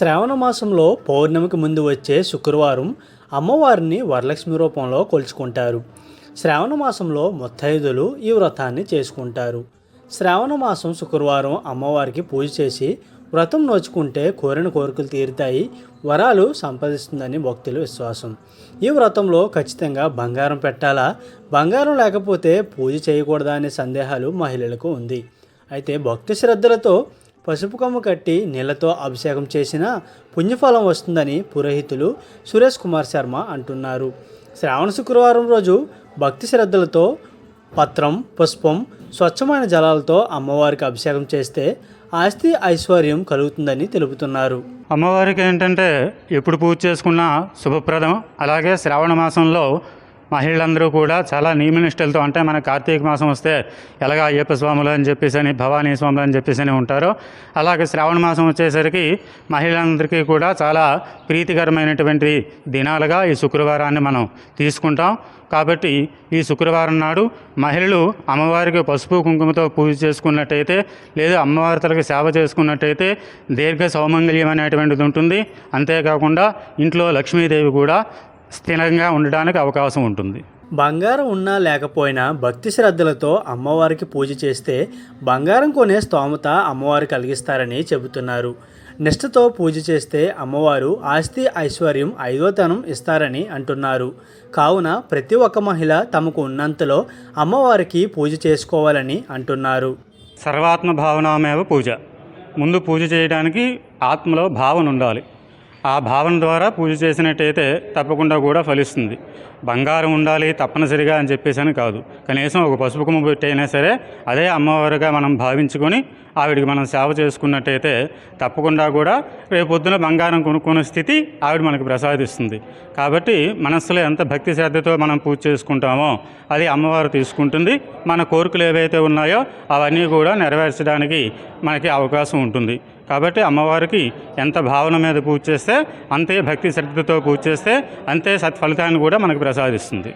శ్రావణ మాసంలో పౌర్ణమికి ముందు వచ్చే శుక్రవారం అమ్మవారిని వరలక్ష్మి రూపంలో కొలుచుకుంటారు. శ్రావణ మాసంలో ముత్తైదులు ఈ వ్రతాన్ని చేసుకుంటారు. శ్రావణ మాసం శుక్రవారం అమ్మవారికి పూజ చేసి వ్రతం నోచుకుంటే కోరిన కోరికలు తీరుతాయి వరాలు సంపాదిస్తుందని భక్తుల విశ్వాసం. ఈ వ్రతంలో ఖచ్చితంగా బంగారం పెట్టాలా? బంగారం లేకపోతే పూజ చేయకూడదా అనే సందేహాలు మహిళలకు ఉంది. అయితే భక్తి శ్రద్ధలతో పసుపు కొమ్మ కట్టి నీళ్ళతో అభిషేకం చేసిన పుణ్యఫలం వస్తుందని పురోహితులు సురేష్ కుమార్ శర్మ అంటున్నారు. శ్రావణ శుక్రవారం రోజు భక్తి శ్రద్ధలతో పత్రం పుష్పం స్వచ్ఛమైన జలాలతో అమ్మవారికి అభిషేకం చేస్తే ఆస్తి ఐశ్వర్యం కలుగుతుందని తెలుపుతున్నారు. అమ్మవారికి ఏంటంటే ఎప్పుడు పూజ చేసుకున్నా శుభప్రదం. అలాగే శ్రావణ మాసంలో మహిళలందరూ కూడా చాలా నియమనిష్టలతో అంటే మన కార్తీక మాసం వస్తే ఎలాగ అయ్యప్ప స్వాములు అని చెప్పేసి అని భవానీ స్వాములు అని చెప్పేసి అని ఉంటారో అలాగే శ్రావణ మాసం వచ్చేసరికి మహిళలందరికీ కూడా చాలా ప్రీతికరమైనటువంటి దినాలుగా ఈ శుక్రవారాన్ని మనం తీసుకుంటాం. కాబట్టి ఈ శుక్రవారం నాడు మహిళలు అమ్మవారికి పసుపు కుంకుమతో పూజ చేసుకున్నట్టయితే లేదా అమ్మవారి తలకి సేవ చేసుకున్నట్టయితే దీర్ఘ సౌమంగళ్యం అనేటువంటిది ఉంటుంది. అంతేకాకుండా ఇంట్లో లక్ష్మీదేవి కూడా స్థిరంగా ఉండడానికి అవకాశం ఉంటుంది. బంగారం ఉన్నా లేకపోయినా భక్తి శ్రద్ధలతో అమ్మవారికి పూజ చేస్తే బంగారం కొనే స్తోమత అమ్మవారు కలిగిస్తారని చెబుతున్నారు. నిష్ఠతో పూజ చేస్తే అమ్మవారు ఆస్తి ఐశ్వర్యం ఐదోతనం ఇస్తారని అంటున్నారు. కావున ప్రతి ఒక్క మహిళ తమకు ఉన్నంతలో అమ్మవారికి పూజ చేసుకోవాలని అంటున్నారు. సర్వాత్మ భావనామేవ పూజ. ముందు పూజ చేయడానికి ఆత్మలో భావన ఉండాలి. ఆ భావన ద్వారా పూజ చేసినట్టయితే తప్పకుండా కూడా ఫలిస్తుంది. బంగారం ఉండాలి తప్పనిసరిగా అని చెప్పేసి అని కాదు. కనీసం ఒక పసుపు కొమ్ము పెట్టైనా సరే అదే అమ్మవారుగా మనం భావించుకొని ఆవిడికి మనం సేవ చేసుకున్నట్టయితే తప్పకుండా కూడా రేపొద్దున బంగారం కొనుక్కునే స్థితి ఆవిడ మనకు ప్రసాదిస్తుంది. కాబట్టి మనస్సులో ఎంత భక్తి శ్రద్ధతో మనం పూజ చేసుకుంటామో అది అమ్మవారు తీసుకుంటుంది. మన కోరికలు ఏవైతే ఉన్నాయో అవన్నీ కూడా నెరవేర్చడానికి మనకి అవకాశం ఉంటుంది. కాబట్టి అమ్మవారికి ఎంత భావన మీద పూజ చేస్తే అంతే భక్తి శ్రద్ధతో పూజ చేస్తే అంతే సత్ఫలితాన్ని కూడా మనకు ప్రసాదిస్తుంది.